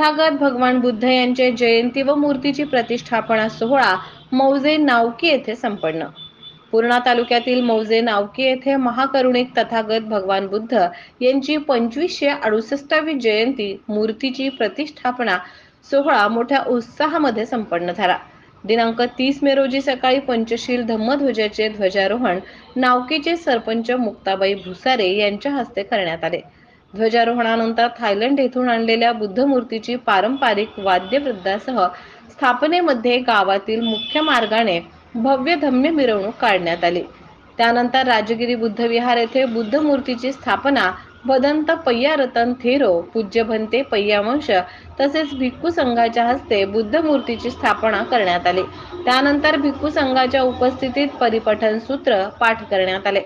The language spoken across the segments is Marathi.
तथागत भगवान बुद्ध यांचे जयंती व मूर्तीची प्रतिष्ठापना सोहळा मौजे नावकी येथे संपन्न. पूर्णा तालुक्यातील मौजे नावकी येथे महाकरुणिक तथागत भगवान बुद्ध यांची पंचवीसशे अडुसष्टावी जयंती मूर्तीची प्रतिष्ठापना सोहळा मोठ्या उत्साहामध्ये संपन्न झाला. दिनांक तीस मे रोजी सकाळी पंचशील धम्मध्वजाचे ध्वजारोहण नावकीचे सरपंच मुक्ताबाई भुसारे यांच्या हस्ते करण्यात आले. ध्वजारोहणानंतर थायलंड येथून आणलेल्या बुद्ध मूर्तीची पारंपरिक वाद्यवृद्धासह स्थापनेमध्ये गावातील मुख्य मार्गाने भव्य धम्य मिरवणूक काढण्यात आली. त्यानंतर राजगिरी बुद्ध विहार येथे बुद्ध मूर्तीची स्थापना भदंत पय्या रतन थेरो पूज्य भंते पय्या वंश तसेच भिक्खू संघाच्या हस्ते बुद्ध मूर्तीची स्थापना करण्यात आली. त्यानंतर भिक्खू संघाच्या उपस्थितीत परिपठन सूत्र पाठ करण्यात आले.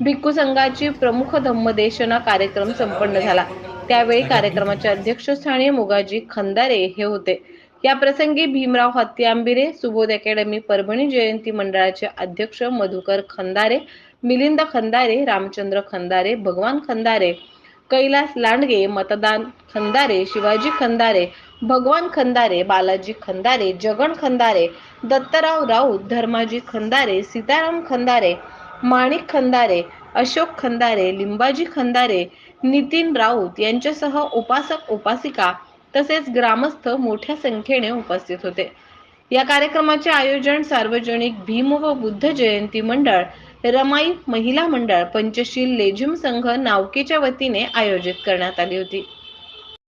भिक्खू संघाची प्रमुख धम्मदेशना कार्यक्रम संपन्न झाला. त्यावेळी कार्यक्रमाचे अध्यक्षस्थानी मुगाजी खंदारे हे होते. या प्रसंगी भीमराव हत्यांबिरे सुबोध अकॅडमी परभणी जयंती मंडळाचे अध्यक्ष मधुकर खंदारे मिलिंद खंदारे रामचंद्र खंदारे भगवान खंदारे कैलास लांडगे मतदान खंदारे शिवाजी खंदारे भगवान खंदारे बालाजी खंदारे जगन खंदारे दत्तराव राऊत धर्माजी खंदारे सीताराम खंदारे माणिक खंदारे अशोक खंदारे लिंबाजी खंदारे नितीन राऊत यांच्यासह उपासक उपासिका तसेच ग्रामस्थ मोठ्या संख्येने उपस्थित होते. या कार्यक्रमाचे आयोजन सार्वजनिक भीम व बुद्ध जयंती मंडळ रमाई महिला मंडळ पंचशील लेझिम संघ नावकेच्या वतीने आयोजित करण्यात आली होती.